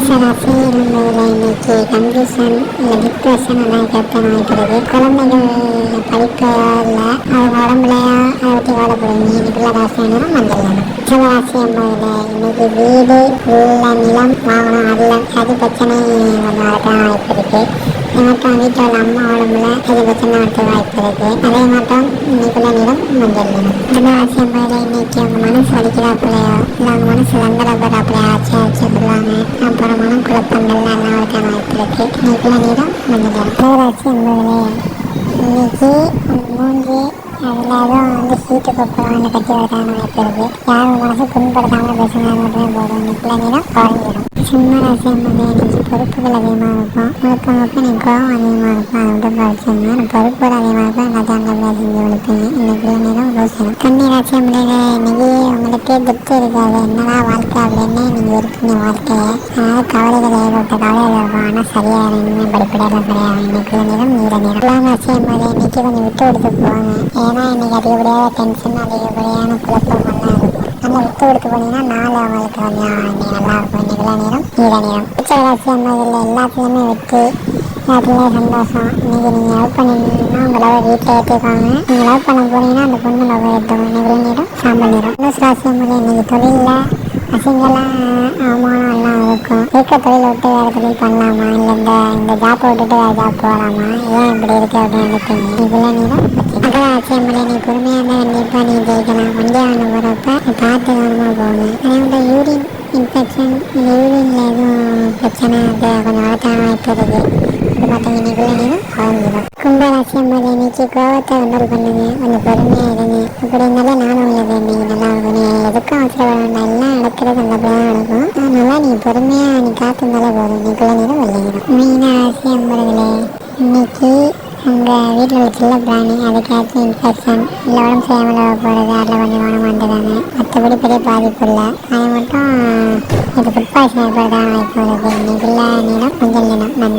மேசராசி நம்மள இன்னைக்கு கன்ஃபியூஷன் இல்லை டிப்ரெஷன் எல்லாம் கேட்க வாய்க்கிறது குழந்தைகள் படிப்பில் அவங்க உடம்புலையா அதை பற்றி கவலைப்படுவீங்க இன்னைக்குள்ள ராசியான மஞ்சள் நிறம் சிவராசி என்பதில் இன்னைக்கு வீடு உள்ள நிலம் வாகனம் அதில் அது பிரச்சனை கொஞ்சம் வரதான் வாய்ப்பு இருக்குது அதே வீட்டில் உள்ள அம்மா உடம்புல அது பிரச்சனை வரது வாய்ப்பு இருக்குது அதே மட்டும் இன்னைக்குள்ள நிறம் மஞ்சள் நிறம் ராசி என்பதில் இன்னைக்கு அவங்க மனசு வலிக்கிறாப்புலையோ இல்லை அவங்க மனசு லந்தரப்படுறாப்புலையோ ஆச்சு ஆச்சு சொல்லுவாங்க அப்புறம் மனம் குழப்பங்கள் எல்லாம் வரதுக்கான வாய்ப்பு இருக்கு இன்னைக்குள்ள நிறம் மஞ்சள் நிறம் என்பதிலே இன்னைக்கு அதில் வந்து சீட்டு கொப்பளம்னு கட்டி வரதான வாய்ப்பு இருக்கு. யாரும் மனசு புண்படுத்தாமல் பேசினா மட்டுமே போதும். இன்னைக்குள்ள குறைஞ்சிடும் சின்ன ராசி எனக்கு பொறுப்புகள் அதிகமாக இருக்கும் முழுக்க முழுக்க எனக்கு கோவம் அதிகமாக இருக்கும் அதை விட படிச்சிருந்தேன் எனக்கு பொறுப்புகள் அதிகமாக இருக்கும் எல்லாத்தையும் நல்லபடியாக செஞ்சு கொடுப்பீங்க இன்னைக்குள்ள நிறம் ரோசனம் கண்ணி ராசி என்பது இன்னைக்கு உங்களுக்கு திருப்தி இருக்காது என்னடா வாழ்க்கை அப்படின்னு நீங்கள் இருக்கீங்க வாழ்க்கையை அதனால கவலைகள் ஏற்பட்ட கவலைகள் இருக்கும் ஆனால் சரியாக இனிமேல் படிப்படியாக கிடையாது இன்னைக்கு நிறம் நீர நேரம் எல்லாம் ராசி என்பது இன்னைக்கு கொஞ்சம் விட்டு கொடுத்து போவாங்க ஏன்னா இன்னைக்கு அதிகப்படியாக டென்ஷன் அதிகப்படியான குழப்பங்கள்லாம் இருக்கும் நல்லா விட்டு போனீங்கன்னா நாலு அவளுக்கு கொஞ்சம் நல்லா இருக்கும் இன்னைக்குள்ள நிறம் நீல நிறம் உச்ச ராசி என்பதில் எல்லாத்துலேயுமே வெற்றி எல்லாத்துலேயுமே சந்தோஷம். இன்றைக்கி நீங்கள் லவ் பண்ணிங்கன்னா உங்கள் லவ் வீட்டில் ஏற்றிருப்பாங்க நீங்கள் லவ் பண்ண போனீங்கன்னா அந்த பொண்ணு லவ் ஏற்றுக்கும் இன்னைக்குள்ள நேரம் சாம்பல் நேரம். தனுசு ராசி அம்மா இன்றைக்கி தொழிலில் அசிங்கெல்லாம் அவமானம் எல்லாம் இருக்கும். இருக்க தொழில் விட்டு வேறு தொழில் பண்ணலாமா? இல்லை இந்த இந்த ஜாப்பை விட்டுட்டு வேறு ஜாப் போகலாமா? ஏன் இப்படி இருக்கு அப்படின்னு நினைப்பீங்க? இதுல நீதான் அதான் ஆச்சரியமில்லை நீ பொறுமையாக இருந்தால் கண்டிப்பாக நீ ஜெயிக்கலாம். இன்ஃபெக்ஷன் இந்த எதுவும் பிரச்சனை அது கொஞ்சம் வளர்த்தான வாய்ப்பு இருக்குது இது பார்த்தீங்க இன்னைக்குள்ள நீரும் குறைஞ்சிடும் கும்பராசி என்பது இன்னைக்கு கோபத்தை கண்ட்ரோல் பண்ணுங்க கொஞ்சம் பொறுமையாக இருங்க இப்படி இருந்தாலும் நானும் உள்ளது இன்னைக்கு நல்லா இருக்கணும் எதுக்கும் அவசரப்பட வேண்டாம் எல்லாம் நடக்கிறது நல்லபடியாக நடக்கும் அதனால நீ பொறுமையாக நீ காத்திருந்தாலே போதும் இன்னைக்குள்ள நீரும் வெள்ளையிடும் மீன ராசி என்பதில் இன்னைக்கு உங்கள் வீட்டில் ஒரு சின்ன பிராணி அதுக்காச்சும் இன்ஃபெக்ஷன் இல்லை உடம்பு சரியாமல் போகிறது அதில் கொஞ்சம் கவனமாக இருந்ததாங்க மற்றபடி பெரிய பாதிப்பு இல்லை. அது மட்டும் இது ஃபுட் பாய்சன் ஏற்படுறதா வாய்ப்பு இருக்குது இன்னைக்குள்ள நிறம் மஞ்சள் நிறம் நன்றி